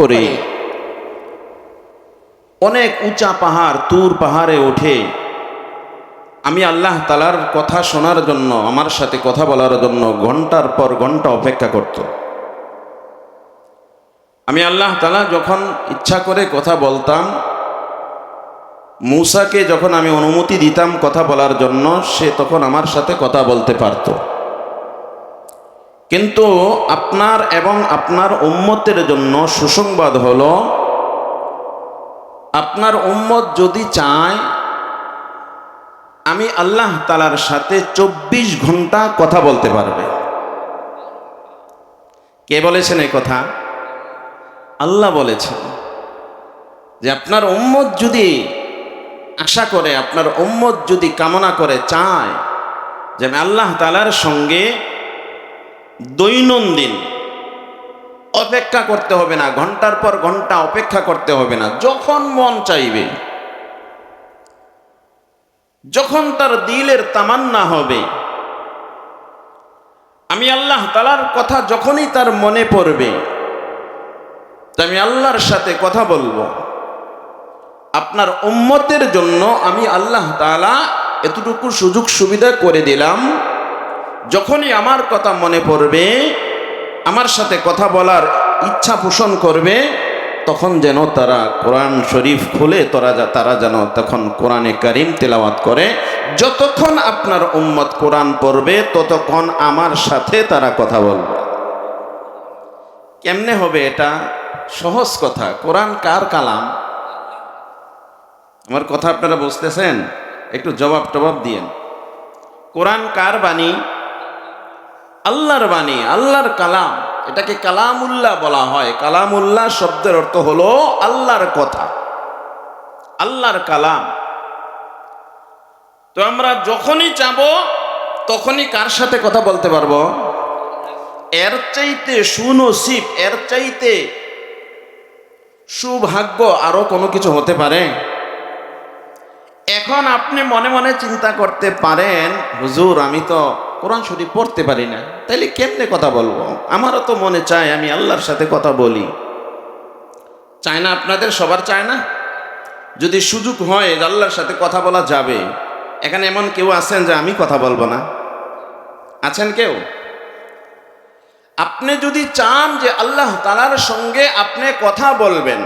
করে অনেক উঁচা পাহাড়, তুর পাহাড়ে ওঠে। আমি আল্লাহ তালার কথা শোনার জন্য, আমার সাথে কথা বলার জন্য ঘণ্টার পর ঘণ্টা অপেক্ষা করত। আমি আল্লাহ তালা যখন ইচ্ছা করে কথা বলতাম, মূসাকে যখন আমি অনুমতি দিতাম কথা বলার জন্য, সে তখন আমার সাথে কথা বলতে পারত। কিন্তু আপনার এবং আপনার উম্মতের জন্য সুসংবাদ হল, আপনার উম্মত যদি চায়, আমি আল্লাহ তালার সাথে চব্বিশ ঘণ্টা কথা বলতে পারবে। কে বলেছেন এই কথা? আল্লাহ বলেছেন যে আপনার উম্মত যদি আশা করে, আপনার উম্মত যদি কামনা করে, চায় যে আমি আল্লাহ তালার সঙ্গে দৈনন্দিন। অপেক্ষা করতে হবে না, ঘণ্টার পর ঘণ্টা অপেক্ষা করতে হবে না, যখন মন চাইবে। যখন তার দিলের তামান্না হবে। আমি আল্লাহ তালার কথা যখনই তার মনে পড়বে আমি আল্লাহর সাথে কথা বলব। আপনার উম্মতের জন্য আমি আল্লাহ তালা এতটুকু সুযোগ সুবিধা করে দিলাম। যখনই আমার কথা মনে পড়বে, আমার সাথে কথা বলার ইচ্ছা পোষণ করবে, তখন যেন তারা কোরআন শরীফ খুলে তোরা তারা যেন তখন কোরআনে কারিম তেলাওয়াত করে। যতক্ষণ আপনার উম্মত কোরআন পড়বে, ততক্ষণ আমার সাথে তারা কথা বলবে। কেমনে হবে এটা? সহজ কথা। কোরআন কার কালাম? আমার কথা আপনারা বুঝতেছেন? একটু জবাব টবাব দিয়েন। কোরআন কার বাণী? আল্লাহর বাণী, আল্লাহর কালাম, এটাকে কালামুল্লাহ বলা হয়। কালামুল্লাহ শব্দের অর্থ হলো আল্লাহর কথা, আল্লাহর কালাম। তো আমরা যখনই চাব তখনই কার সাথে কথা বলতে পারব? এর চাইতে সুনসিব, এর চাইতে সুভাগ্য আরও কোনো কিছু হতে পারে? এখন আপনি মনে মনে চিন্তা করতে পারেন, হুজুর, আমি তো কোরআন শরীফ পড়তে পারি না। তাইলে কেমনে কথা বলব? আমারও তো মনে চায়, আমি আল্লাহর সাথে কথা বলি। চায় না আপনাদের? সবার চায় না? যদি সুযোগ হয়, আল্লাহর সাথে কথা বলা যাবে। এখানে এমন কেউ আছেন যে আমি কথা বলব না। আছেন কেউ? আপনি যদি চান যে আল্লাহ তালার সঙ্গে আপনি কথা বলবেন,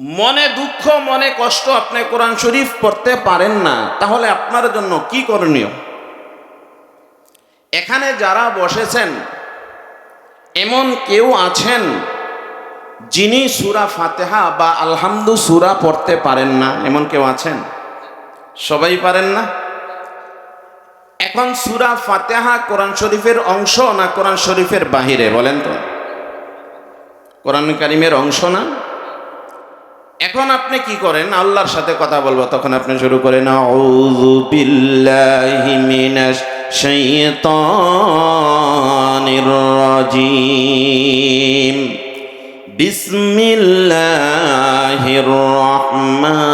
মনে দুঃখ, মনে কষ্ট আপনি কোরআন শরীফ পড়তে পারেন না, তাহলে আপনার জন্য কি করণীয়? এখানে যারা বসেছেন, এমন কেউ আছেন যিনি সুরা ফাতেহা বা আলহামদু সুরা পড়তে পারেন না, এমন কেউ আছেন? সবাই পারেন না? এখন সুরা ফাতেহা কোরআন শরীফের অংশ না কোরআন শরীফের বাহিরে, বলেন তো? কোরআন কারিমের অংশ না? এখন আপনি কি করেন? আল্লাহর সাথে কথা বলব, তখন আপনি শুরু করেন, আউযু বিল্লাহি মিনাশ الشيطان الرجيم. بسم الله الرحمن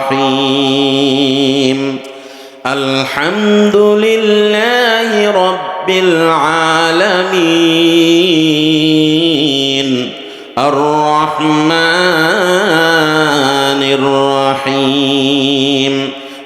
الرحيم. الحمد لله رب العالمين. الرحمن الرحيم.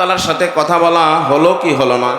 তালার সাথে কথা বলা হলো কি হলো না?